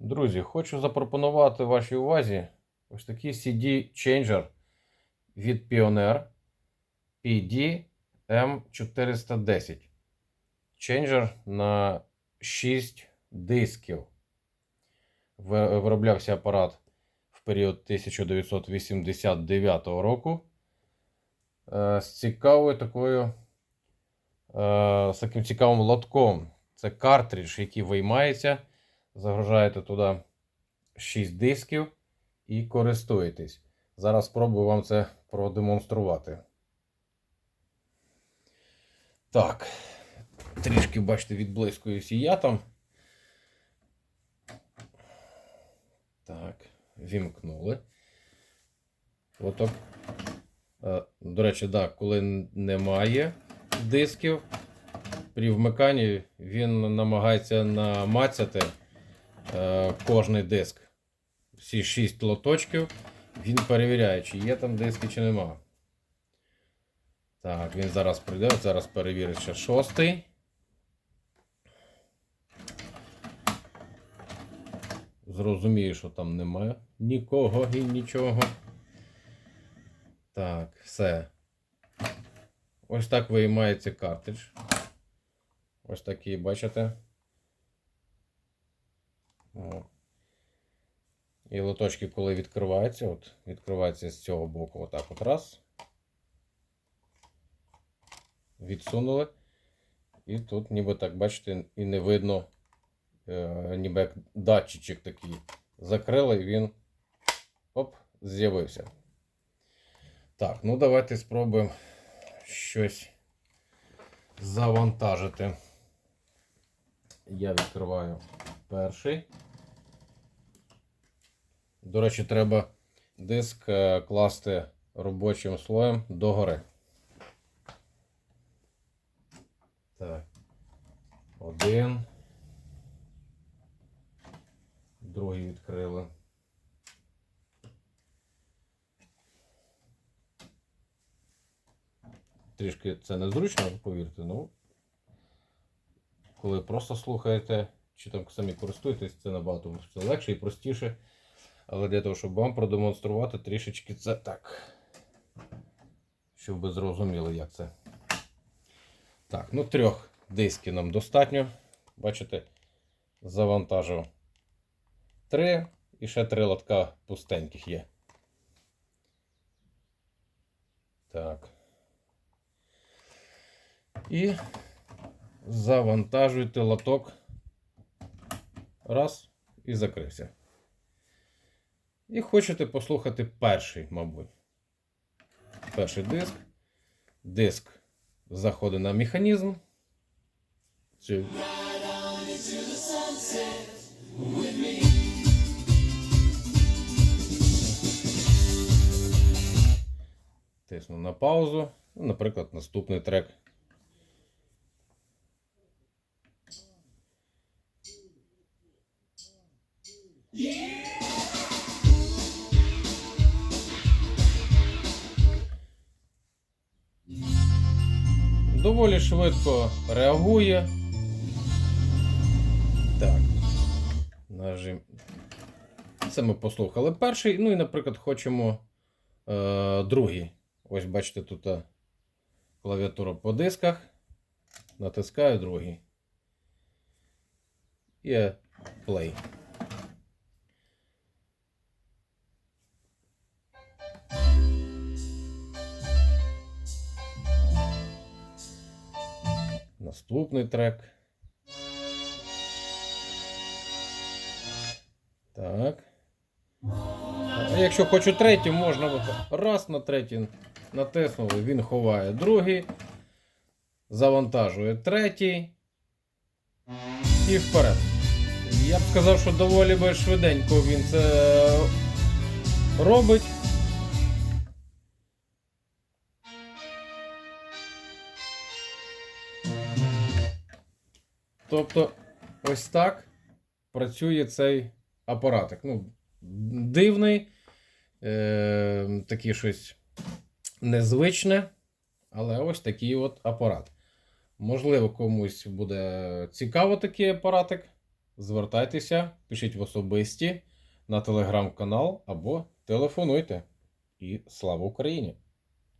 Друзі, хочу запропонувати вашій увазі ось такий CD-ченджер від Pioneer PD M410. Ченджер на 6 дисків. Вироблявся апарат в період 1989 року. Е, З цікавою такою, е, з таким цікавим лотком. Це картридж, який виймається. Загружаєте туди 6 дисків і користуєтесь. Зараз спробую вам це продемонструвати. Так. Трішки, бачите, відблискуюсь і я там. Так, вімкнули. Отак. Е, До речі, да, коли немає дисків, при вмиканні він намагається намацяти кожний диск. Всі 6 лоточків. Він перевіряє, чи є там диски, чи нема. Так, він зараз прийде, зараз перевірить ще шостий. Зрозумію, що там немає нікого і нічого. Так, все. Ось так виймається картридж. Ось такий, бачите? І лоточки, коли відкриваються, от відкриваються з цього боку, отак от раз. Відсунули. І тут, ніби так, бачите, і не видно, е, ніби як датчичок такий. Закрили і він оп, з'явився. Так, ну давайте спробуємо щось завантажити. Я відкриваю перший. До речі, треба диск е, класти робочим слоєм догори. Так. Один. Другий відкрили. Трішки це незручно, повірте, ну. Коли просто слухаєте, чи там самі користуєтесь, це набагато все легше і простіше. Але для того, щоб вам продемонструвати трішечки це так. Щоб ви зрозуміли, як це. Так, ну трьох дисків нам достатньо. Бачите, завантажив три і ще три лотка пустеньких є. Так. І завантажуйте лоток. Раз і закрився. І хочете послухати перший, мабуть. Перший диск. Диск заходить на механізм. Цю. Тисну на паузу. Наприклад, наступний трек. Доволі швидко реагує. Так. Нажим. Це ми послухали перший. Ну і, наприклад, хочемо е, другий. Ось бачите, тут е, клавіатура по дисках. Натискаю другий. І play. Наступний трек. Так. А якщо хочу третій, можна раз на третій натиснули, він ховає другий, завантажує третій і вперед. Я б сказав, що доволі би швиденько він це робить. Тобто, ось так працює цей апаратик. Ну, дивний, е, такий щось незвичне, але ось такий от апарат. Можливо, комусь буде цікаво такий апаратик. звертайтеся, пишіть в особисті на телеграм-канал або телефонуйте. І слава Україні!